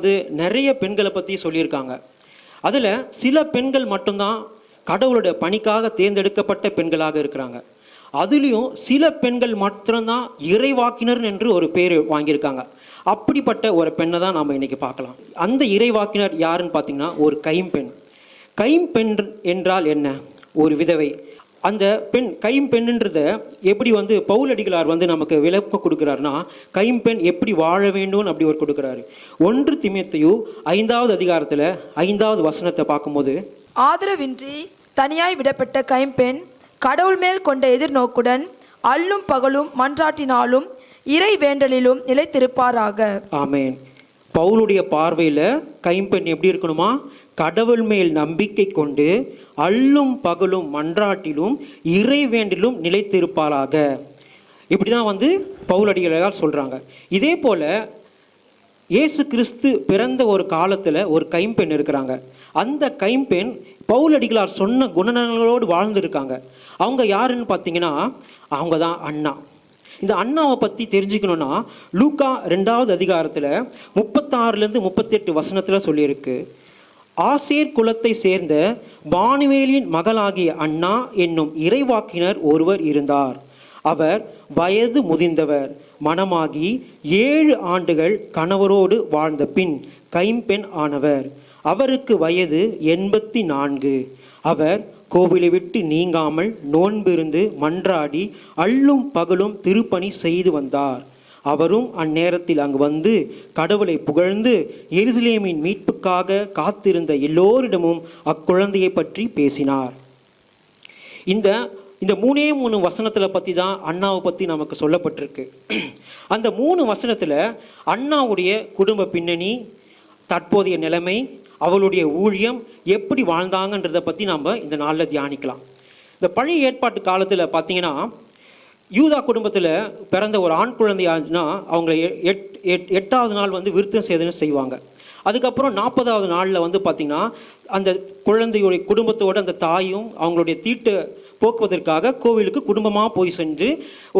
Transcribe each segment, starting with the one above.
வந்து நிறைய பெண்களை பற்றி சொல்லியிருக்காங்க. அதில் சில பெண்கள் மட்டும்தான் கடவுளுடைய பணிக்காக தேர்ந்தெடுக்கப்பட்ட பெண்களாக இருக்கிறாங்க. அதுலேயும் சில பெண்கள் மாத்திரம்தான் இறைவாக்கினர் என்று ஒரு பேர் வாங்கியிருக்காங்க. அப்படிப்பட்ட ஒரு பெண்ணை தான் நாம் இன்னைக்கு பார்க்கலாம். அந்த இறைவாக்கினர் யாருன்னு பார்த்தீங்கன்னா ஒரு கைம்பெண். கைம்பெண் என்றால் என்ன? ஒரு விதவை. அந்த பெண் கைம்பெண்ணுன்றத எப்படி வந்து பவுலடிகளார் வந்து நமக்கு விளக்க கொடுக்குறாருன்னா கைம்பெண் எப்படி வாழ வேண்டும் அப்படி ஒரு கொடுக்குறாரு. ஒன்று திமேத்தையு ஐந்தாவது அதிகாரத்தில் ஐந்தாவது வசனத்தை பார்க்கும்போது ஆதரவின்றி தனியாய் விடப்பட்ட கைம்பெண் கடவுள் மேல் கொண்ட எதிர்நோக்குடன் அல்லும் பகலும் மன்றாட்டினாலும் இறை வேண்டலிலும் நிலைத்திருப்பாராக. ஆமேன். பவுலுடைய பார்வையில் கைம்பெண் எப்படி இருக்கணுமா? கடவுள் மேல் நம்பிக்கை கொண்டு அல்லும் பகலும் மன்றாட்டிலும் இறைவேண்டிலும் நிலைத்திருப்பாராக. இப்படி தான் வந்து பவுலடிகளால் சொல்கிறாங்க இதே போல் இயேசு கிறிஸ்து பிறந்த ஒரு காலத்தில் ஒரு கைம்பெண் இருக்கிறாங்க. அந்த கைம்பெண் பவுலடிகளார் சொன்ன குணநலங்களோடு வாழ்ந்துருக்காங்க. அவங்க யாருன்னு பார்த்தீங்கன்னா அவங்க தான் அண்ணா. இந்த அண்ணாவை பற்றி தெரிஞ்சுக்கணுன்னா லூக்கா ரெண்டாவது அதிகாரத்தில் முப்பத்தாறுலேருந்து முப்பத்தெட்டு வசனத்தில் சொல்லியிருக்கு. ஆசேர் குலத்தை சேர்ந்த பானுவேலின் மகளாகிய அண்ணா என்னும் இறைவாக்கினர் ஒருவர் இருந்தார். அவர் வயது முதிர்ந்தவர். மணமாகி ஏழு ஆண்டுகள் கணவரோடு வாழ்ந்த பின் கைம்பெண் ஆனவர். அவருக்கு வயது எண்பத்தி நான்கு. அவர் கோவிலை விட்டு நீங்காமல் நோன்பிருந்து மன்றாடி அள்ளும் பகலும் திருப்பணி செய்து வந்தார். அவரும் அந்நேரத்தில் அங்கு வந்து கடவுளை புகழ்ந்து எருசலேமின் மீட்புக்காக காத்திருந்த எல்லோரிடமும் அக்குழந்தையை பற்றி பேசினார். இந்த இந்த மூணே மூணு வசனத்தில் பற்றி தான் அண்ணாவை பற்றி நமக்கு சொல்லப்பட்டிருக்கு. அந்த மூணு வசனத்தில் அண்ணாவுடைய குடும்ப பின்னணி தற்போதைய நிலைமை அவளுடைய ஊழியம் எப்படி வாழ்ந்தாங்கன்றதை பற்றி நாம் இந்த நாளில் தியானிக்கலாம். இந்த பழைய ஏற்பாட்டு காலத்தில் பார்த்தீங்கன்னா யூதா குடும்பத்தில் பிறந்த ஒரு ஆண் குழந்தை ஆச்சுன்னா அவங்கள எட் எட் எட்டாவது நாள் வந்து விருத்தம் சேதனை செய்வாங்க. அதுக்கப்புறம் நாற்பதாவது நாளில் வந்து பார்த்திங்கன்னா அந்த குழந்தையுடைய குடும்பத்தோட அந்த தாயும் அவங்களுடைய தீட்டு போக்குவதற்காக கோவிலுக்கு குடும்பமாக போய் சென்று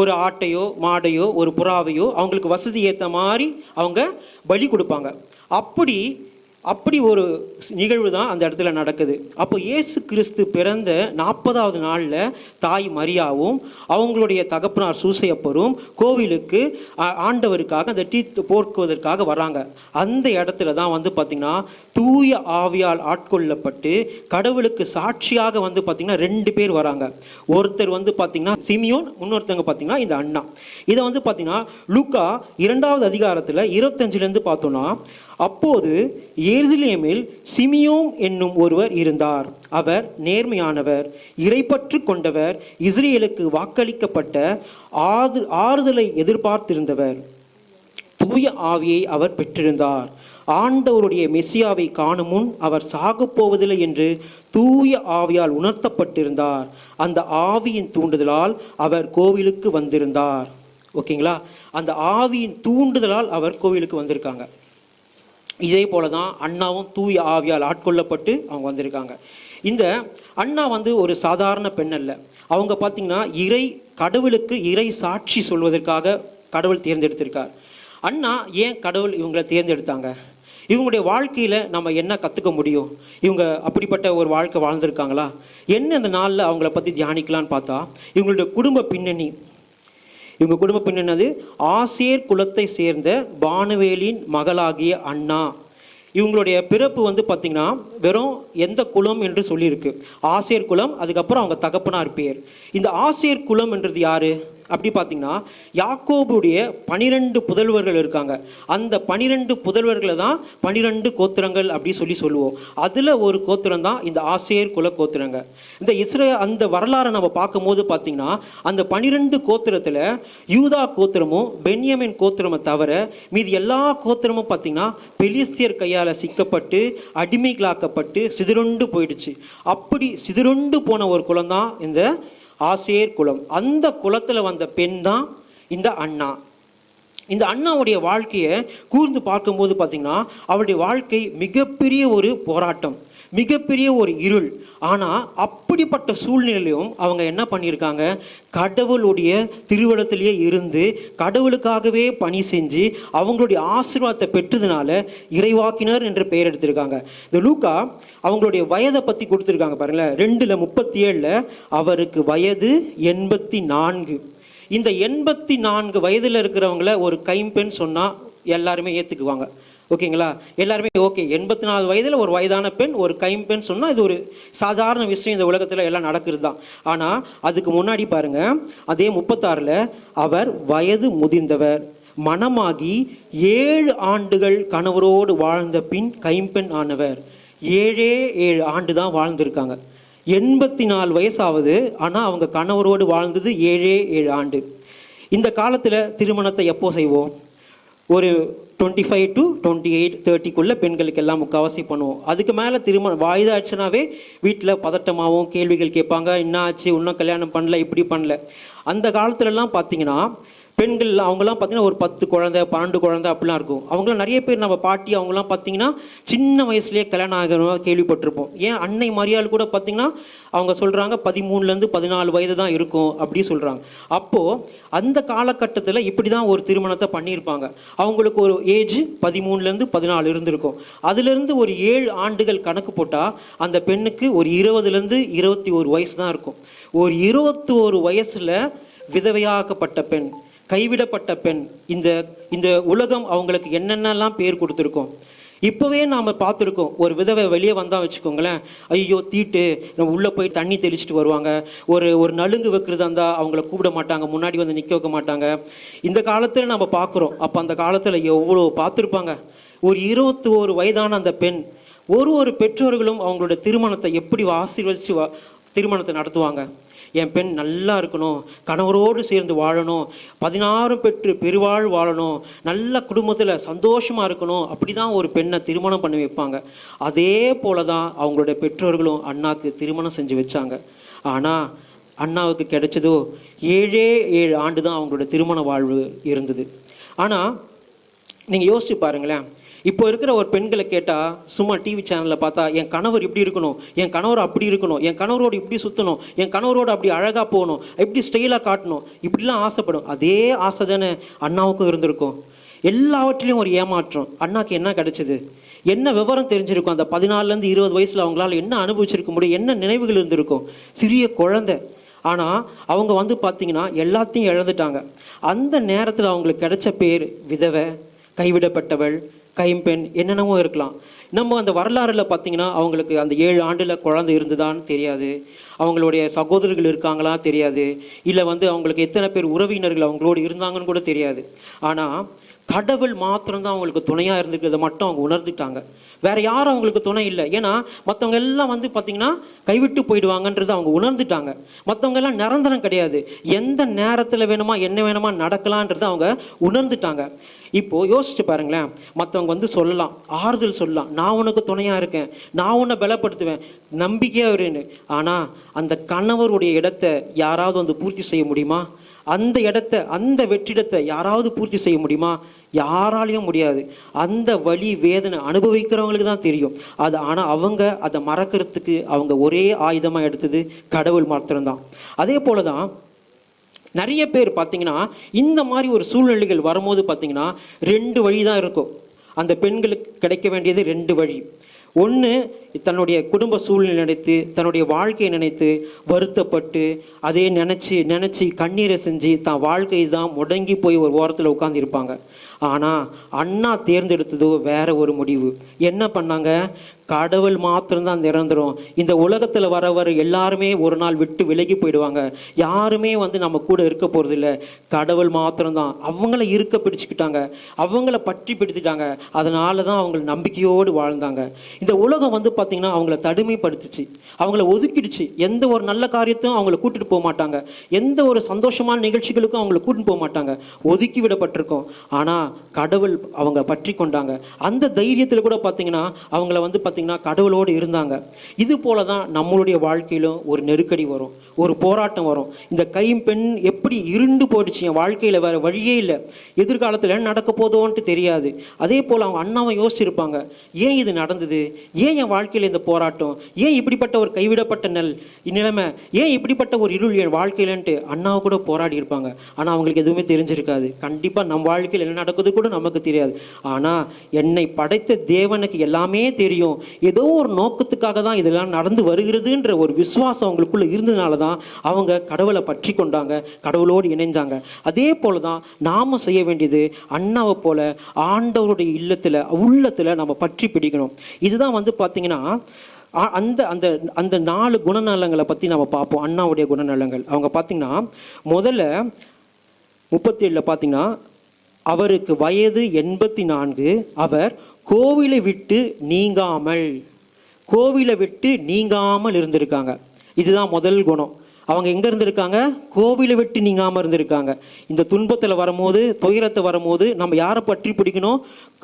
ஒரு ஆட்டையோ மாடையோ ஒரு புறாவையோ அவங்களுக்கு வசதி ஏற்ற மாதிரி அவங்க பலி கொடுப்பாங்க. அப்படி அப்படி ஒரு நிகழ்வு தான் அந்த இடத்துல நடக்குது. அப்போ இயேசு கிறிஸ்து பிறந்த நாற்பதாவது நாளில் தாய் மரியாவும் அவங்களுடைய தகப்பனார் சூசையப்பரும் கோவிலுக்கு ஆண்டவருக்காக அந்த டீ போர்க்குவதற்காக வராங்க. அந்த இடத்துல தான் வந்து பார்த்திங்கன்னா தூய ஆவியால் ஆட்கொள்ளப்பட்டு கடவுளுக்கு சாட்சியாக வந்து பார்த்திங்கன்னா ரெண்டு பேர் வராங்க. ஒருத்தர் வந்து பார்த்திங்கன்னா சிமியோன் இன்னொருத்தவங்க பார்த்திங்கன்னா இந்த அண்ணா. இதை வந்து பார்த்திங்கன்னா லுக்கா இரண்டாவது அதிகாரத்தில் இருபத்தஞ்சிலேருந்து பார்த்தோன்னா அப்போது ஏர்சிலேமில் சிமியோம் என்னும் ஒருவர் இருந்தார். அவர் நேர்மையானவர் இறைப்பற்று கொண்டவர் இஸ்ரேலுக்கு வாக்களிக்கப்பட்ட ஆறு ஆறுதலை எதிர்பார்த்திருந்தவர். தூய ஆவியை அவர் பெற்றிருந்தார். ஆண்டவருடைய மெசியாவை காணும் முன் அவர் சாகப்போவதில்லை என்று தூய ஆவியால் உணர்த்தப்பட்டிருந்தார். அந்த ஆவியின் தூண்டுதலால் அவர் கோவிலுக்கு வந்திருந்தார். ஓகேங்களா? அந்த ஆவியின் தூண்டுதலால் அவர் கோவிலுக்கு வந்திருக்காங்க. இதே போல தான் அண்ணாவும் தூய் ஆவியால் ஆட்கொள்ளப்பட்டு அவங்க வந்திருக்காங்க. இந்த அண்ணா வந்து ஒரு சாதாரண பெண் அல்ல. அவங்க பார்த்திங்கன்னா இறை கடவுளுக்கு இறை சாட்சி சொல்வதற்காக கடவுள் தேர்ந்தெடுத்திருக்கார். அண்ணா ஏன் கடவுள் இவங்களை தேர்ந்தெடுத்தாங்க? இவங்களுடைய வாழ்க்கையில் நம்ம என்ன கற்றுக்க முடியும்? இவங்க அப்படிப்பட்ட ஒரு வாழ்க்கை வாழ்ந்திருக்காங்களா? என்ன இந்த நாளில் அவங்கள பற்றி தியானிக்கலான்னு பார்த்தா இவங்களுடைய குடும்ப பின்னணி இவங்க குடும்ப என்னது? ஆசியர் குலத்தை சேர்ந்த பானுவேலின் மகளாகிய அண்ணா. இவங்களுடைய பிறப்பு வந்து பார்த்திங்கன்னா வெறும் எந்த குலம் என்று சொல்லியிருக்கு. ஆசியர் குலம் அதுக்கப்புறம் அவங்க தகப்பனார் பேர். இந்த ஆசியர் குலம் என்றது யாரு? அப்படி பார்த்தீங்கன்னா யாக்கோபுடைய பனிரெண்டு புதல்வர்கள் இருக்காங்க. அந்த பனிரெண்டு புதல்வர்களை தான் பனிரெண்டு கோத்திரங்கள் அப்படி சொல்லி சொல்லுவோம். அதில் ஒரு கோத்திரம் தான் இந்த ஆசிரியர் குல கோத்திரங்க. இந்த இஸ்ரே அந்த வரலாறை நம்ம பார்க்கும்போது பார்த்தீங்கன்னா அந்த பனிரெண்டு கோத்திரத்தில் யூதா கோத்திரமும் பென்யமின் கோத்திரமும் தவிர மீதி எல்லா கோத்திரமும் பார்த்தீங்கன்னா பெலிஸ்தியர் கையால் சிக்கப்பட்டு அடிமைகளாக்கப்பட்டு சிதறுண்டு போயிடுச்சு. அப்படி சிதறுண்டு போன ஒரு குலம் தான் இந்த ஆசேர் குலம். அந்த குலத்தில் வந்த பெண் தான் இந்த அண்ணா. இந்த அண்ணாவுடைய வாழ்க்கையை கூர்ந்து பார்க்கும்போது பார்த்திங்கன்னா அவருடைய வாழ்க்கை மிகப்பெரிய ஒரு போராட்டம். மிகப்பெரிய ஒரு இருள். ஆனால் அப்படிப்பட்ட சூழ்நிலையிலும் அவங்க என்ன பண்ணியிருக்காங்க? கடவுளுடைய திருவளத்திலேயே இருந்து கடவுளுக்காகவே பணி செஞ்சு அவங்களுடைய ஆசீர்வாதத்தை பெற்றதுனால இறைவாக்கினர் என்று பெயர் எடுத்திருக்காங்க. இந்த லூக்கா அவங்களுடைய வயதை பற்றி கொடுத்துருக்காங்க பாருங்களேன் ரெண்டில் முப்பத்தி ஏழில் அவருக்கு வயது எண்பத்தி நான்கு இந்த எண்பத்தி நான்கு வயதில் இருக்கிறவங்கள ஒரு கைம்பெண் சொன்னால் எல்லாருமே ஏற்றுக்குவாங்க ஓகேங்களா? எல்லாருமே ஓகே. எண்பத்தி நாலு வயதில் ஒரு வயதான பெண் ஒரு கைம்பெண் சொன்னால் இது ஒரு சாதாரண விஷயம் இந்த உலகத்தில் எல்லாம் நடக்கிறது தான் ஆனால் அதுக்கு முன்னாடி பாருங்கள் அதே முப்பத்தாறில் அவர் வயது முதிர்ந்தவர். மணமாகி ஏழு ஆண்டுகள் கணவரோடு வாழ்ந்த பின் கைம்பெண் ஆனவர். ஏழே ஏழு ஆண்டு தான் வாழ்ந்திருக்காங்க. எண்பத்தி நாலு வயசாவது ஆனால் அவங்க கணவரோடு வாழ்ந்தது ஏழே ஏழு ஆண்டு. இந்த காலத்தில் திருமணத்தை எப்போ செய்வோம்? ஒரு twenty five to twenty eight தேர்ட்டிக்குள்ளே பெண்களுக்கு எல்லாம் முக்கால்வாசி பண்ணுவோம். அதுக்கு மேலே திருமணம் வாய்தாச்சுனாவே வீட்டில் பதட்டமாகவும் கேள்விகள் கேட்பாங்க என்ன ஆச்சு? இன்னும் கல்யாணம் பண்ணல இப்படி பண்ணல. அந்த காலத்துலலாம் பார்த்தீங்கன்னா பெண்கள் அவங்களாம் பார்த்தீங்கன்னா ஒரு பத்து குழந்தை பன்னெண்டு குழந்தை அப்படிலாம் இருக்கும். அவங்களாம் நிறைய பேர் நம்ம பாட்டி அவங்கலாம் பார்த்தீங்கன்னா சின்ன வயசுலேயே கல்யாணம் ஆகிறவங்க கேள்விப்பட்டிருப்போம். ஏன் அன்னை மரியாள் கூட பார்த்தீங்கன்னா அவங்க சொல்கிறாங்க பதிமூணுலேருந்து பதினாலு வயது தான் இருக்கும் அப்படி சொல்கிறாங்க அப்போது அந்த காலகட்டத்தில் இப்படி தான் ஒரு திருமணத்தை பண்ணியிருப்பாங்க. அவங்களுக்கு ஒரு ஏஜ் பதிமூணுலேருந்து பதினாலு இருந்திருக்கும். அதுலேருந்து ஒரு ஏழு ஆண்டுகள் கணக்கு போட்டால் அந்த பெண்ணுக்கு ஒரு இருபதுலேருந்து இருபத்தி ஒரு வயசு தான் இருக்கும். ஒரு இருபத்தி ஒரு வயசில் விதவையாக்கப்பட்ட பெண். கைவிடப்பட்ட பெண். இந்த இந்த உலகம் அவங்களுக்கு என்னென்னலாம் பேர் கொடுத்துருக்கோம். இப்போவே நாம் பார்த்துருக்கோம். ஒரு விதவை வெளியே வந்தால் வச்சுக்கோங்களேன் ஐயோ தீட்டு நம்ம உள்ளே போய் தண்ணி தெளிச்சிட்டு வருவாங்க. ஒரு ஒரு நலுங்கு வைக்கிறதா இருந்தால் அவங்கள கூப்பிட மாட்டாங்க முன்னாடி வந்து நிற்க வைக்க மாட்டாங்க. இந்த காலத்தில் நம்ம பார்க்குறோம். அப்போ அந்த காலத்தில் எவ்வளோ பார்த்துருப்பாங்க. ஒரு இருபத்தி ஒரு வயதான அந்த பெண் ஒரு ஒரு பெற்றோர்களும் அவங்களோட திருமணத்தை எப்படி ஆசீர்வதித்து வா திருமணத்தை நடத்துவாங்க. என் பெண் நல்லா இருக்கணும் கணவரோடு சேர்ந்து வாழணும் பதினாறும் பெற்று பெருவாழ் வாழணும் நல்ல குடும்பத்தில் சந்தோஷமாக இருக்கணும் அப்படி தான் ஒரு பெண்ணை திருமணம் பண்ணி வைப்பாங்க. அதே போல தான் அவங்களுடைய பெற்றோர்களும் அண்ணாக்கு திருமணம் செஞ்சு வச்சாங்க. ஆனால் அண்ணாவுக்கு கிடைச்சதோ ஏழே ஏழு ஆண்டு தான் அவங்களோட திருமண வாழ்வு இருந்தது. ஆனால் நீங்கள் யோசிச்சு பாருங்களேன் இப்போ இருக்கிற ஒரு பெண்களை கேட்டால் சும்மா டிவி சேனலில் பார்த்தா என் கணவர் இப்படி இருக்கணும் என் கணவர் அப்படி இருக்கணும் என் கணவரோடு இப்படி சுற்றணும் என் கணவரோடு அப்படி அழகாக போகணும் இப்படி ஸ்டைலாக காட்டணும் இப்படிலாம் ஆசைப்படும். அதே ஆசை தானே அண்ணாவுக்கும் இருந்திருக்கும். எல்லாவற்றிலையும் ஒரு ஏமாற்றம். அண்ணாக்கு என்ன கிடைச்சிது? என்ன விவரம் தெரிஞ்சிருக்கும்? அந்த பதினாலுலேருந்து இருபது வயசில் அவங்களால என்ன அனுபவிச்சிருக்க முடியும்? என்ன நினைவுகள் இருந்திருக்கும்? சிறிய குழந்தை. ஆனால் அவங்க வந்து பார்த்தீங்கன்னா எல்லாத்தையும் இழந்துட்டாங்க. அந்த நேரத்தில் அவங்களுக்கு கிடைச்ச பேர் விதவை கைவிடப்பட்டவள் கைம்பெண் என்னென்னவோ இருக்கலாம். நம்ம அந்த வரலாறுல பார்த்தீங்கன்னா அவங்களுக்கு அந்த ஏழு ஆண்டில் குழந்தை இருந்ததான்னு தெரியாது. அவங்களுடைய சகோதரர்கள் இருக்காங்களா தெரியாது. இல்லை வந்து அவங்களுக்கு எத்தனை பேர் உறவினர்கள் அவங்களோடு இருந்தாங்கன்னு கூட தெரியாது. ஆனால் கடவுள் மாத்திரம்தான் அவங்களுக்கு துணையாக இருந்துக்கிறத மட்டும் அவங்க உணர்ந்துட்டாங்க. வேற யாரும் அவங்களுக்கு துணை இல்லை. ஏன்னா மற்றவங்க எல்லாம் வந்து பார்த்தீங்கன்னா கைவிட்டு போயிடுவாங்கன்றது அவங்க உணர்ந்துட்டாங்க. மற்றவங்க எல்லாம் நிரந்தரம் கிடையாது. எந்த நேரத்தில் வேணுமா என்ன வேணுமா நடக்கலான்றது அவங்க உணர்ந்துட்டாங்க. இப்போ யோசிச்சு பாருங்களேன். மற்றவங்க வந்து சொல்லலாம். ஆறுதல் சொல்லலாம். நான் உனக்கு துணையாக இருக்கேன். நான் உன்னை பலப்படுத்துவேன். நம்பிக்கையாக இருன்னு. ஆனால் அந்த கணவருடைய இடத்தை யாராவது வந்து பூர்த்தி செய்ய முடியுமா? அந்த இடத்த அந்த வெற்றிடத்தை யாராவது பூர்த்தி செய்ய முடியுமா? யாராலையும் முடியாது. அந்த வலி வேதனை அனுபவிக்கிறவங்களுக்கு தான் தெரியும். அது ஆனால் அவங்க அதை மறக்கிறதுக்கு அவங்க ஒரே ஆயுதமாக எடுத்தது கடவுள் மாத்திரம்தான். அதே போல தான் நிறைய பேர் பார்த்தீங்கன்னா இந்த மாதிரி ஒரு சூழ்நிலைகள் வரும்போது பார்த்தீங்கன்னா ரெண்டு வழி தான் இருக்கும். அந்த பெண்களுக்கு கிடைக்க வேண்டியது ரெண்டு வழி. ஒன்று தன்னுடைய குடும்ப சூழ்நிலை நினைத்து தன்னுடைய வாழ்க்கையை நினைத்து வருத்தப்பட்டு அதே நினச்சி நினச்சி கண்ணீரை செஞ்சு தான் வாழ்க்கை தான் முடங்கி போய் ஒரு ஓரத்தில் உட்காந்துருப்பாங்க ஆனால் அண்ணா தேர்ந்தெடுத்ததோ வேற ஒரு முடிவு. என்ன பண்ணாங்க? கடவுள் மாத்திரம்தான் நிரந்தரம். இந்த உலகத்தில் வர வர எல்லாருமே ஒரு நாள் விட்டு விலகி போயிடுவாங்க. யாருமே வந்து நம்ம கூட இருக்க போகிறதில்ல கடவுள் மாத்திரம்தான். அவங்கள இருக்க பிடிச்சிக்கிட்டாங்க. அவங்கள பற்றி பிடிச்சிட்டாங்க. அதனால தான் அவங்க நம்பிக்கையோடு வாழ்ந்தாங்க. இந்த உலகம் வந்து பார்த்திங்கன்னா அவங்கள தடுமைப்படுத்துச்சு. அவங்கள ஒதுக்கிடுச்சு. எந்த ஒரு நல்ல காரியத்தையும் அவங்கள கூட்டிட்டு போக மாட்டாங்க. எந்த ஒரு சந்தோஷமான நிகழ்ச்சிகளுக்கும் அவங்கள கூட்டிட்டு போக மாட்டாங்க. ஒதுக்கி விடப்பட்டிருக்கோம். ஆனால் கடவுள் அவங்க பற்றி கொண்டாங்க. அந்த தைரியத்தில் கூட பார்த்தீங்கன்னா அவங்கள வந்து பார்த்தீங்கன்னா கடவுளோடு இருந்தாங்க. இது போல தான் நம்மளுடைய வாழ்க்கையிலும் ஒரு நெருக்கடி வரும் ஒரு போராட்டம் வரும். இந்த கைம்பெண் எப்படி இருண்டு போயிடுச்சு? என் வாழ்க்கையில் வேற வழியே இல்லை. எதிர்காலத்தில் என்ன நடக்க போதோன்ட்டு தெரியாது. அதே போல் அவங்க அண்ணாவை யோசிச்சிருப்பாங்க. ஏன் இது நடந்தது? ஏன் என் வாழ்க்கையில் இந்த போராட்டம்? ஏன் இப்படிப்பட்ட ஒரு கைவிடப்பட்ட நெல் நிலைமை? ஏன் இப்படிப்பட்ட ஒரு இருள் என் வாழ்க்கையிலன்ட்டு அண்ணாவை கூட போராடி இருப்பாங்க. ஆனால் அவங்களுக்கு எதுவுமே தெரிஞ்சிருக்காது. கண்டிப்பாக நம் வாழ்க்கையில் என்ன நடக்குது கூட நமக்கு தெரியாது. ஆனால் என்னை படைத்த தேவனுக்கு எல்லாமே தெரியும். ஏதோ ஒரு நோக்கத்துக்காக தான் இதெல்லாம் நடந்து வருகிறதுன்ற ஒரு விசுவாசம் அவங்களுக்குள்ளே இருந்ததுனால தான் அவங்க கடவுளை பற்றி கொண்டாங்க கடவுளோடு இணைஞ்சாங்க. அதே போல தான் நாம செய்ய வேண்டியது அண்ணாவை போல ஆண்டவருடைய இல்லத்தில் உள்ளத்தில் நம்ம பற்றி பிடிக்கணும். இதுதான் வந்து பார்த்தீங்கன்னா அந்த அந்த அந்த நாலு குணநலங்களை பற்றி நம்ம பார்ப்போம். அண்ணாவுடைய குணநலங்கள். அவங்க பார்த்தீங்கன்னா முதல்ல முப்பத்தி ஏழில் பார்த்தீங்கன்னா அவருக்கு வயது எண்பத்தி நான்கு அவர் கோவிலை விட்டு நீங்காமல் கோவிலை விட்டு நீங்காமல் இருந்திருக்காங்க. இதுதான் முதல் குணம். அவங்க எங்கே இருந்திருக்காங்க? கோவிலை விட்டு நீங்காமல் இருந்திருக்காங்க. இந்த துன்பத்தில் வரும்போது துயரத்தை வரும்போது நம்ம யாரை பற்றி பிடிக்கணும்?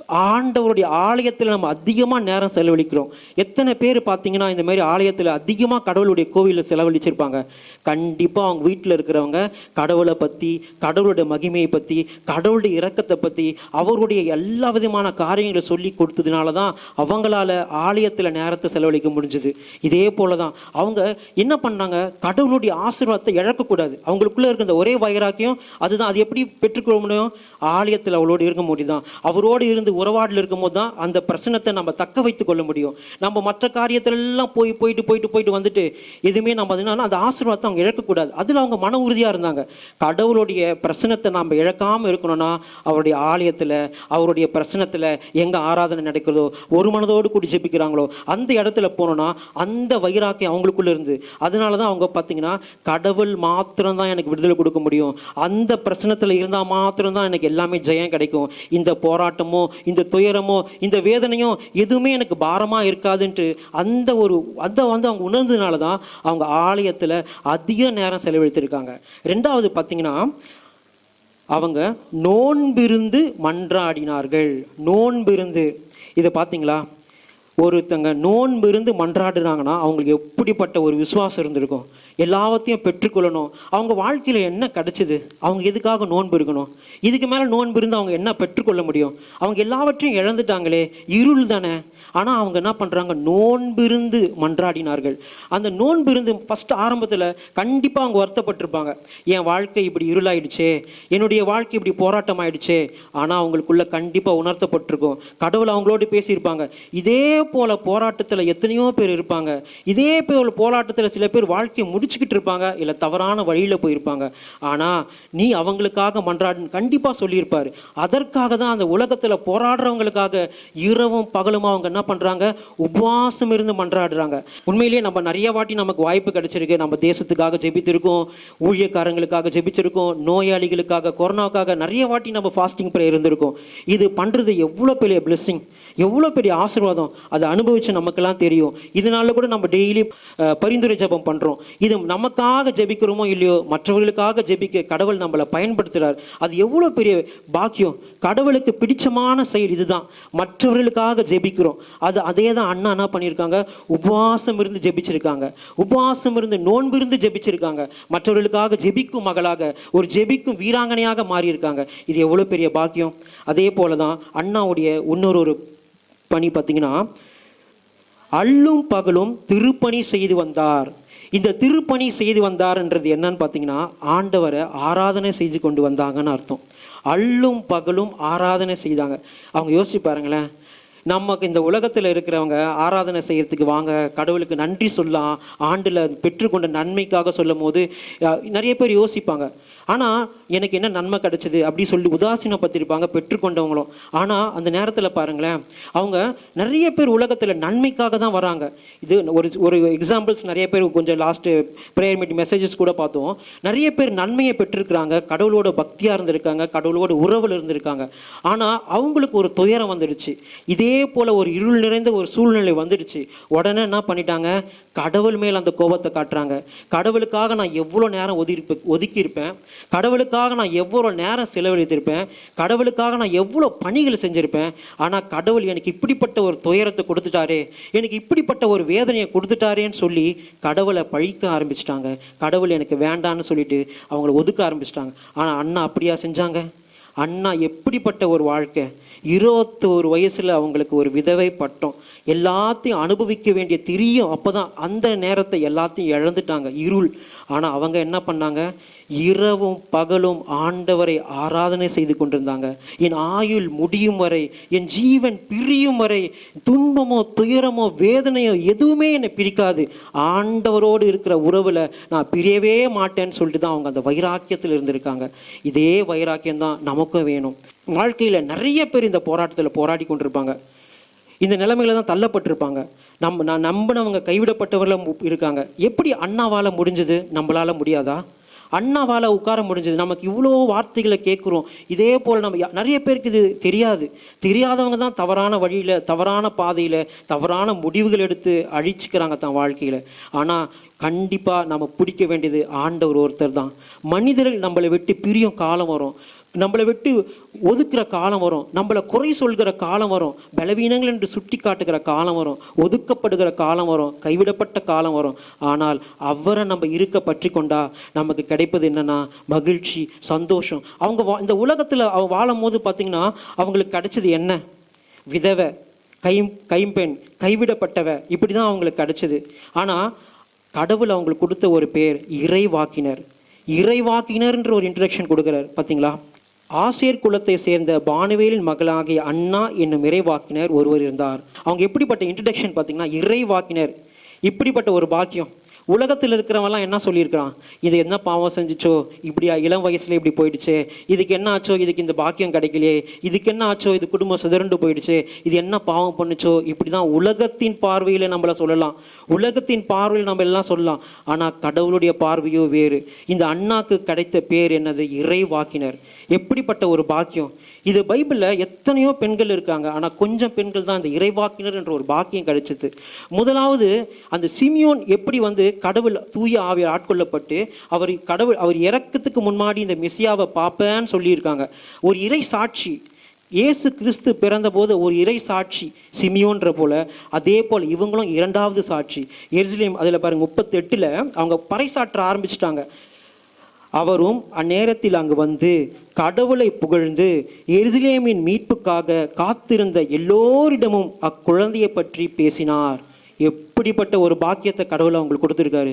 ஆண்டவருடைய ஆலயத்தில் நம்ம அதிகமாக நேரம் செலவழிக்கிறோம். எத்தனை பேர் பார்த்தீங்கன்னா இந்த மாதிரி ஆலயத்தில் அதிகமாக கடவுளுடைய கோவிலில் செலவழிச்சிருப்பாங்க. கண்டிப்பாக அவங்க வீட்டில் இருக்கிறவங்க கடவுளை பற்றி கடவுளுடைய மகிமையை பற்றி கடவுளுடைய இறக்கத்தை பற்றி அவருடைய எல்லா விதமான காரியங்களை சொல்லி கொடுத்ததுனால தான் அவங்களால ஆலயத்தில் நேரத்தை செலவழிக்க முடிஞ்சுது. இதே போல தான் அவங்க என்ன பண்ணாங்க? கடவுளுடைய ஆசீர்வாதத்தை இழக்கக்கூடாது. அவங்களுக்குள்ளே இருக்கிற ஒரே வைராக்கியம் அதுதான். அது எப்படி பெற்றுக்கொள்ள முடியும்? ஆலயத்தில் அவளோடு இருக்க முடியுதான் அவரோடு இருந்து உறவாடில் இருக்கும்போது தான் அந்த பிரச்சனத்தை நம்ம தக்க வைத்து கொள்ள முடியும். நம்ம மற்ற காரியத்திலெல்லாம் போய் போயிட்டு போயிட்டு போயிட்டு வந்துட்டு எதுவுமே நம்ம அது என்னன்னா அந்த ஆசீர்வாதத்தை அவங்க இழக்கக்கூடாது. அதில் அவங்க மன உறுதியாக இருந்தாங்க. கடவுளுடைய பிரச்சனத்தை நம்ம இழக்காமல் இருக்கணும்னா அவருடைய ஆலயத்தில் அவருடைய பிரச்சனத்தில் எங்கே ஆராதனை நடக்கிறதோ ஒரு மனதோடு கூடி ஜெபிக்கிறாங்களோ அந்த இடத்துல போனோன்னா அந்த வைராக்கியம் அவங்களுக்குள்ளே இருந்து. அதனால தான் அவங்க பார்த்தீங்கன்னா கடவுள் மாத்திரம்தான் எனக்கு விடுதலை கொடுக்க முடியும். அந்த பிரச்சனத்தில் இருந்தால் மாத்திரம்தான் எனக்கு எல்லாமே ஜெயம் கிடைக்கும். இந்த போராட்டமோ இந்த துயரமோ இந்த வேதனையோ எதுவுமே எனக்கு பாரமாக இருக்காதுன்ட்டு அந்த ஒரு அதை வந்து அவங்க உணர்ந்ததுனால தான் அவங்க ஆலயத்தில் அதிக நேரம் செலவழித்திருக்காங்க. ரெண்டாவது பார்த்தீங்கன்னா அவங்க நோன்பிருந்து மன்றாடினார்கள். நோன்பிருந்து. இதை பார்த்தீங்களா ஒருத்தங்க நோன்பிருந்து மன்றாடுறாங்கன்னா அவங்களுக்கு எப்படிப்பட்ட ஒரு விசுவாசம் இருந்திருக்கும்? எல்லாத்தையும் பெற்றுக்கொள்ளணும். அவங்க வாழ்க்கையில் என்ன கிடைச்சிது? அவங்க எதுக்காக நோன்பு இருக்கணும்? இதுக்கு மேலே நோன்பு இருந்து அவங்க என்ன பெற்றுக்கொள்ள முடியும்? அவங்க எல்லாவற்றையும் இழந்துட்டாங்களே இருள் தானே? ஆனால் அவங்க என்ன பண்ணுறாங்க நோன்பிருந்து மன்றாடினார்கள். அந்த நோன்பிருந்து ஃபஸ்ட் ஆரம்பத்தில் கண்டிப்பாக அவங்க வருத்தப்பட்டிருப்பாங்க. என் வாழ்க்கை இப்படி இருளாயிடுச்சே என்னுடைய வாழ்க்கை இப்படி போராட்டம் ஆயிடுச்சே ஆனால் அவங்களுக்குள்ளே கண்டிப்பாக உணர்த்தப்பட்டிருக்கும். கடவுள் அவங்களோடு பேசியிருப்பாங்க. இதே போல போராட்டத்தில் எத்தனையோ பேர் இருப்பாங்க. இதே போல போராட்டத்தில் சில பேர் வாழ்க்கையை முடிச்சுக்கிட்டு இருப்பாங்க இல்லை தவறான வழியில் போயிருப்பாங்க. ஆனால் நீ அவங்களுக்காக மன்றாடு கண்டிப்பாக சொல்லியிருப்பார். அதற்காக தான் அந்த உலகத்தில் போராடுறவங்களுக்காக இரவும் பகலும் அவங்க என்ன பண்ணுறாங்க உபவாசம் இருந்து மன்றாடுறாங்க. உண்மையிலேயே நம்ம நிறைய வாட்டி நமக்கு வாய்ப்பு கிடைச்சிருக்கு. நம்ம தேசத்துக்காக ஜெபித்திருக்கோம் ஊழியக்காரங்களுக்காக ஜெபிச்சிருக்கோம் நோயாளிகளுக்காக கொரோனாவுக்காக நிறைய வாட்டி நம்ம ஃபாஸ்டிங் ப்ரேயர் இருந்திருக்கோம். இது பண்ணுறது எவ்வளோ பெரிய பிளெஸ்ஸிங் எவ்வளோ பெரிய ஆசீர்வாதம் அதை அனுபவிச்சு நமக்கெல்லாம் தெரியும். இதனால கூட நம்ம டெய்லி பரிந்துரை ஜபம் பண்ணுறோம் இது நமக்காக ஜெபிக்கிறோமோ இல்லையோ மற்றவர்களுக்காக ஜெபிக்க கடவுள் நம்மளை பயன்படுத்துகிறார் அது எவ்வளோ பெரிய பாக்கியம். கடவுளுக்கு பிடிச்சமான செயல் இதுதான். மற்றவர்களுக்காக ஜெபிக்கிறோம். அது அதே தான் அண்ணா என்ன பண்ணியிருக்காங்க? உபவாசம் இருந்து ஜெபிச்சிருக்காங்க. உபவாசம் இருந்து நோன்பு இருந்து ஜெபிச்சிருக்காங்க. மற்றவர்களுக்காக ஜெபிக்கும் மகளாக ஒரு ஜெபிக்கும் வீராங்கனையாக மாறியிருக்காங்க. இது எவ்வளோ பெரிய பாக்கியம். அதே போல தான் அண்ணாவுடைய இன்னொரு ஒரு பணி பார்த்தீங்கன்னா அல்லும் பகலும் திருப்பணி செய்து வந்தார். இந்த திருப்பணி செய்து வந்தார்ன்றது என்னன்னு பார்த்தீங்கன்னா ஆண்டவரை ஆராதனை செஞ்சு கொண்டு வந்தாங்கன்னு அர்த்தம். அல்லும் பகலும் ஆராதனை செய்தாங்க. அவங்க யோசிச்சு பாருங்களேன் நமக்கு இந்த உலகத்தில் இருக்கிறவங்க ஆராதனை செய்கிறதுக்கு வாங்க கடவுளுக்கு நன்றி சொல்லலாம் ஆண்டில் பெற்றுக்கொண்ட நன்மைக்காக சொல்லும் போது நிறைய பேர் யோசிப்பாங்க. ஆனால் எனக்கு என்ன நன்மை கிடைச்சது அப்படி சொல்லி உதாசீனப்பட்டிருப்பாங்க பெற்றுக்கொண்டவங்களும் ஆனால் அந்த நேரத்தில் பாருங்களேன் அவங்க நிறைய பேர் உலகத்தில் நன்மைக்காக தான் வராங்க. இது ஒரு ஒரு எக்ஸாம்பிள்ஸ் நிறைய பேர் கொஞ்சம் லாஸ்ட்டு ப்ரேயர் மீட் மெசேஜஸ் கூட பார்த்தோம். நிறைய பேர் நன்மையை பெற்றிருக்கிறாங்க கடவுளோட பக்தியாக இருந்திருக்காங்க கடவுளோட உறவில் இருந்திருக்காங்க. ஆனால் அவங்களுக்கு ஒரு துயரம் வந்துடுச்சு. இதே போல் ஒரு இருள் நிறைந்த ஒரு சூழ்நிலை வந்துடுச்சு. உடனே என்ன பண்ணிட்டாங்க? கடவுள் மேல் அந்த கோபத்தை காட்டுறாங்க. கடவுளுக்காக நான் எவ்வளோ நேரம் ஒதுக்கி ஒதுக்கியிருப்பேன்? கடவுளுக்கு கடவுளுக்காக நான் எவ்வளோ நேரம் செலவழித்திருப்பேன்? கடவுளுக்காக நான் எவ்வளோ பணிகள் செஞ்சுருப்பேன்? ஆனால் கடவுள் எனக்கு இப்படிப்பட்ட ஒரு துயரத்தை கொடுத்துட்டாரு. எனக்கு இப்படிப்பட்ட ஒரு வேதனையை கொடுத்துட்டாரேன்னு சொல்லி கடவுளை பழிக்க ஆரம்பிச்சிட்டாங்க. கடவுள் எனக்கு வேண்டான்னு சொல்லிட்டு அவங்கள ஒதுக்க ஆரம்பிச்சிட்டாங்க. ஆனால் அண்ணா அப்படியா செஞ்சாங்க? அண்ணா எப்படிப்பட்ட ஒரு வாழ்க்கை? இருபத்தோரு வயசில் அவங்களுக்கு ஒரு விதவை பட்டம். எல்லாத்தையும் அனுபவிக்க வேண்டிய திரியும் அப்போ தான் அந்த நேரத்தை எல்லாத்தையும் இழந்துட்டாங்க. இருள். ஆனால் அவங்க என்ன பண்ணாங்க? இரவும் பகலும் ஆண்டவரை ஆராதனை செய்து கொண்டிருந்தாங்க. என் ஆயுள் முடியும் வரை என் ஜீவன் பிரியும் வரை துன்பமோ துயரமோ வேதனையோ எதுவுமே என்னை பிரிக்காது. ஆண்டவரோடு இருக்கிற உறவில் நான் பிரியவே மாட்டேன்னு சொல்லிட்டு தான் அவங்க அந்த வைராக்கியத்தில் இருந்திருக்காங்க. இதே வைராக்கியம் தான் நமக்கும் வேணும். வாழ்க்கையில் நிறைய பேர் இந்த போராட்டத்தில் போராடி கொண்டிருப்பாங்க. இந்த நிலைமையில தான் தள்ளப்பட்டிருப்பாங்க. நம்ம நான் நம்பினவங்க கைவிடப்பட்டவர்களும் இருக்காங்க. எப்படி அண்ணாவால் முடிஞ்சது? நம்மளால் முடியாதா? அண்ணாவால் உட்கார முடிஞ்சது. நமக்கு இவ்வளோ வார்த்தைகளை கேட்குறோம். இதே போல் நம்ம யா- நிறைய பேருக்கு இது தெரியாது. தெரியாதவங்க தான் தவறான வழியில் தவறான பாதையில் தவறான முடிவுகள் எடுத்து அழிச்சுக்கிறாங்க தான் வாழ்க்கையில். ஆனால் கண்டிப்பாக நம்ம பிடிக்க வேண்டியது ஆண்டவர் ஒருத்தர் தான். மனிதர்கள் நம்மளை விட்டு பிரியும் காலம் வரும். நம்மளை விட்டு ஒதுக்குற காலம் வரும். நம்மளை குறை சொல்கிற காலம் வரும். பலவீனங்கள் என்று சுட்டி காட்டுகிற காலம் வரும். ஒதுக்கப்படுகிற காலம் வரும். கைவிடப்பட்ட காலம் வரும். ஆனால் அவரை நம்ம இருக்க பற்றி கொண்டா நமக்கு கிடைப்பது என்னன்னா மகிழ்ச்சி சந்தோஷம். அவங்க வா- இந்த உலகத்தில் அவங்க வாழும் போது பார்த்தீங்கன்னா அவங்களுக்கு கிடைச்சது என்ன? விதவை கைம் கைம்பெண் கைவிடப்பட்டவ. இப்படி தான் அவங்களுக்கு கிடைச்சது. ஆனால் கடவுள் அவங்களுக்கு கொடுத்த ஒரு பேர் இறைவாக்கினர். இறைவாக்கினர்ன்ற ஒரு இன்ட்ரடக்ஷன் கொடுக்குறார். பார்த்தீங்களா ஆசிரியர் குலத்தை சேர்ந்த பானுவேலின் மகளாகிய அண்ணா என்னும் இறைவாக்கினர் ஒருவர் இருந்தார். அவங்க எப்படிப்பட்ட இன்ட்ரடக்ஷன் பார்த்தீங்கன்னா இறைவாக்கினர். இப்படிப்பட்ட ஒரு பாக்கியம். உலகத்தில் இருக்கிறவெல்லாம் என்ன சொல்லியிருக்கிறான்? இது என்ன பாவம் செஞ்சுச்சோ? இப்படியா இளம் வயசுல இப்படி போயிடுச்சு? இதுக்கு என்ன ஆச்சோ? இதுக்கு இந்த பாக்கியம் கிடைக்கலையே. இதுக்கு என்ன ஆச்சோ? இது குடும்பம் சிதறண்டு போயிடுச்சு. இது என்ன பாவம் பண்ணுச்சோ? இப்படி தான் உலகத்தின் பார்வையில் நம்மளை சொல்லலாம். உலகத்தின் பார்வையில் நம்ம எல்லாம் சொல்லலாம். ஆனால் கடவுளுடைய பார்வையோ வேறு. இந்த அண்ணாக்கு கிடைத்த பேர் என்னது? இறைவாக்கினர். எப்படிப்பட்ட ஒரு பாக்கியம்? இது பைபிளில் எத்தனையோ பெண்கள் இருக்காங்க. ஆனால் கொஞ்சம் பெண்கள் தான் இந்த இறைவாக்கினர் என்ற ஒரு பாக்கியம் கிடைச்சது. முதலாவது அந்த சிமியோன் எப்படி வந்து கடவுள் தூய ஆவியால் ஆட்கொள்ளப்பட்டு அவர் கடவுள் அவர் இறக்கத்துக்கு முன்னாடி இந்த மெசியாவை பார்ப்பேன்னு சொல்லியிருக்காங்க. ஒரு இறை சாட்சி. இயேசு கிறிஸ்து பிறந்தபோது ஒரு இறை சாட்சி சிமியோன்ற போல. அதே போல் இவங்களும் இரண்டாவது சாட்சி. எருசலேம் அதில் பாருங்கள் முப்பத்தெட்டில் அவங்க பறைசாற்ற ஆரம்பிச்சிட்டாங்க. அவரும் அந்நேரத்தில் அங்கு வந்து கடவுளை புகழ்ந்து எருசலேமின் மீட்புக்காக காத்திருந்த எல்லோரிடமும் அக்குழந்தையை பற்றி பேசினார். எப்படிப்பட்ட ஒரு பாக்கியத்தை கடவுளை அவங்களுக்கு கொடுத்துருக்காரு.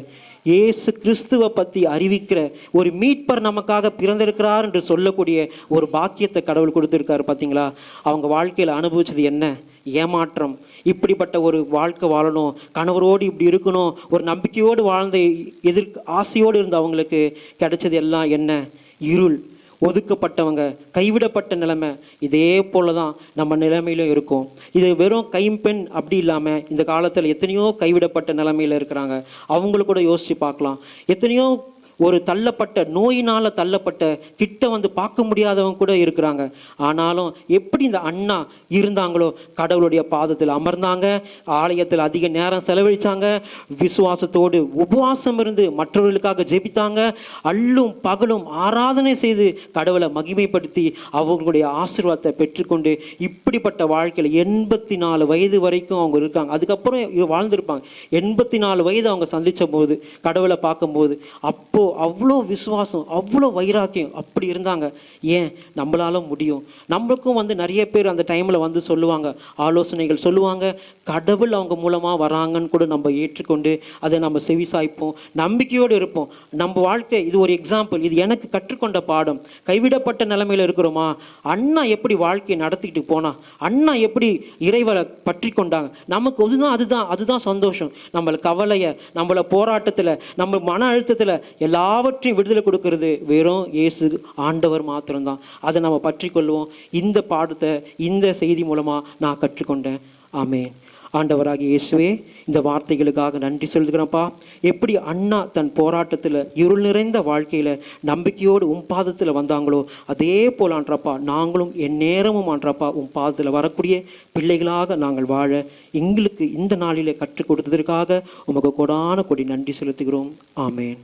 இயேசு கிறிஸ்துவை பற்றி அறிவிக்கிற ஒரு மீட்பர் நமக்காக பிறந்திருக்கிறார் என்று சொல்லக்கூடிய ஒரு பாக்கியத்தை கடவுள் கொடுத்துருக்காரு பார்த்தீங்களா அவங்க வாழ்க்கையில் அனுபவிச்சது என்ன? ஏமாற்றம். இப்படிப்பட்ட ஒரு வாழ்க்கை வாழணும். கணவரோடு இப்படி இருக்கணும். ஒரு நம்பிக்கையோடு வாழ்ந்த எதிர் ஆசையோடு இருந்த அவங்களுக்கு கிடைச்சது எல்லாம் என்ன? இருள். ஒதுக்கப்பட்டவங்க கைவிடப்பட்ட நிலைமை. இதே போல தான் நம்ம நிலைமையிலும் இருக்கும். இது வெறும் கைம்பெண் அப்படி இல்லாமல் இந்த காலத்தில் எத்தனையோ கைவிடப்பட்ட நிலைமையில் இருக்கிறாங்க. அவங்கள கூட யோசித்து பார்க்கலாம். எத்தனையோ ஒரு தள்ளப்பட்ட நோயினால் தள்ளப்பட்ட கிட்ட வந்து பார்க்க முடியாதவங்க கூட இருக்கிறாங்க. ஆனாலும் எப்படி இந்த அண்ணா இருந்தாங்களோ கடவுளுடைய பாதத்தில் அமர்ந்தாங்க ஆலயத்தில் அதிக நேரம் செலவழிச்சாங்க விசுவாசத்தோடு உபவாசம் இருந்து மற்றவர்களுக்காக ஜெபித்தாங்க அல்லும் பகலும் ஆராதனை செய்து கடவுளை மகிமைப்படுத்தி அவங்களுடைய ஆசீர்வாதத்தை பெற்றுக்கொண்டு இப்படிப்பட்ட வாழ்க்கையில் எண்பத்தி நாலு வயது வரைக்கும் அவங்க இருக்காங்க. அதுக்கப்புறம் வாழ்ந்துருப்பாங்க வாழ்ந்திருப்பாங்க. எண்பத்தி நாலு வயது அவங்க சந்தித்த போது கடவுளை பார்க்கும்போது அப்போ அவ்வளோ விசுவாசம் அவ்வளோ வைராக்கியம் அப்படி இருந்தாங்க. ஏன்? நம்மளால முடியும். நம்மளுக்கும் வந்து நிறைய பேர் அந்த டைமில் வந்து சொல்லுவாங்க. ஆலோசனைகள் சொல்லுவாங்க. கடவுள் அவங்க மூலமாக வராங்கன்னு கூட நம்ம ஏற்றுக்கொண்டு அதை நம்ம செவிசாய்ப்போம். நம்பிக்கையோடு இருப்போம். நம்ம வாழ்க்கை இது ஒரு எக்ஸாம்பிள் இது எனக்கு கற்றுக்கொண்ட பாடம். கைவிடப்பட்ட நிலைமையில் இருக்கிறோமா? அண்ணா எப்படி வாழ்க்கையை நடத்திக்கிட்டு போனா? அண்ணா எப்படி இறைவரை பற்றி கொண்டாங்க? நமக்கு அதுதான் அதுதான் அதுதான் சந்தோஷம். நம்மள கவலையை நம்மள போராட்டத்தில் நம்ம மன அழுத்தத்தில் எல்லாவற்றையும் விடுதலை கொடுக்கறது வெறும் இயேசு ஆண்டவர் மாத்திரம்தான். அதை நம்ம பற்றி கொள்வோம் இந்த பாடத்தை இந்த செய்தி மூலமாக நான் கற்றுக்கொண்டேன். ஆமேன். ஆண்டவராக இயேசுவே இந்த வார்த்தைகளுக்காக நன்றி சொல்கிறேன்ப்பா எப்படி அண்ணா தன் போராட்டத்தில் இருள் நிறைந்த வாழ்க்கையில் நம்பிக்கையோடு உன் பாதத்தில் வந்தாங்களோ அதே போல் ஆன்றப்பா நாங்களும் என் நேரமும் ஆன்றப்பா உன் பாதத்தில் வரக்கூடிய பிள்ளைகளாக நாங்கள் வாழ எங்களுக்கு இந்த நாளிலே கற்றுக் கொடுத்ததற்காக உமக்கு கொடான கொடி நன்றி செலுத்துகிறோம். ஆமேன்.